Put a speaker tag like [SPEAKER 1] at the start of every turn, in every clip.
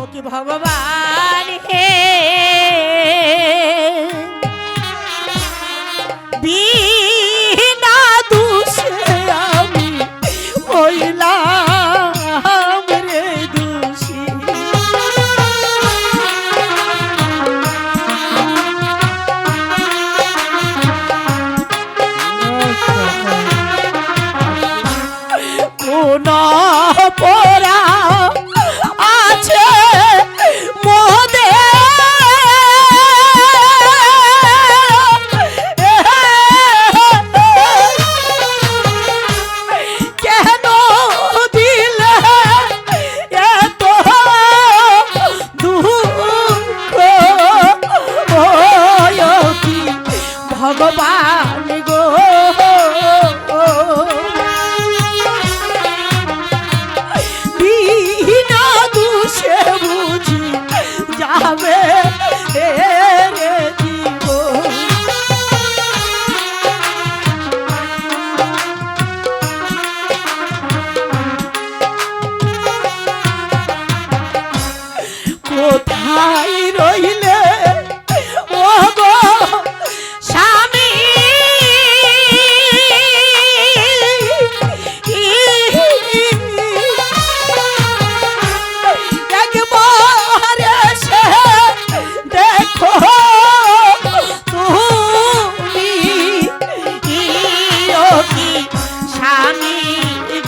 [SPEAKER 1] ও কি ভগবান হে। বিনা দুষে আমি হইলাম রে দোষী। কোন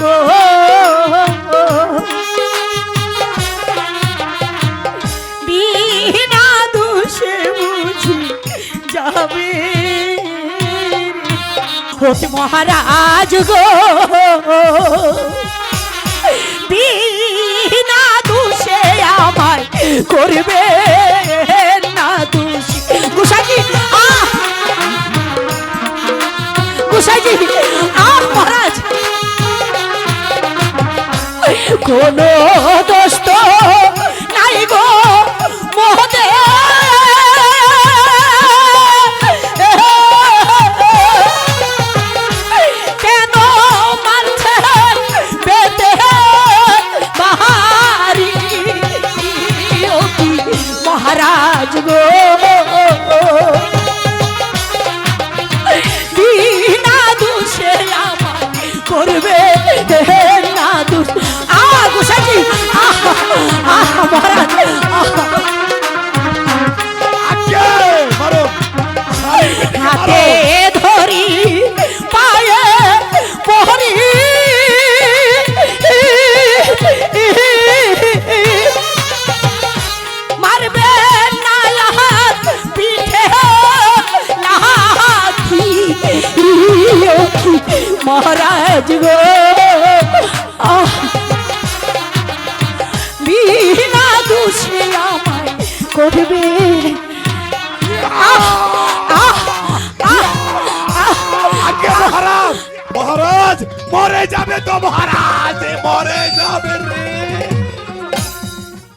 [SPEAKER 1] গো? বিনা দোষে মহারাজ গো। বিনা দোষে আমায় করবে মহারাজ কোন দোষ তো নাই কেন মারছে বেতে বাহারি? ও মহারাজ? করবে না আহ আহ হাতে। ধরি পায়ে মহারাজ গো বিনা দোষে আমায় করবে।
[SPEAKER 2] মহারাজ মহারাজ মরে যাবে তো মহারাজ মরে যাবে রে।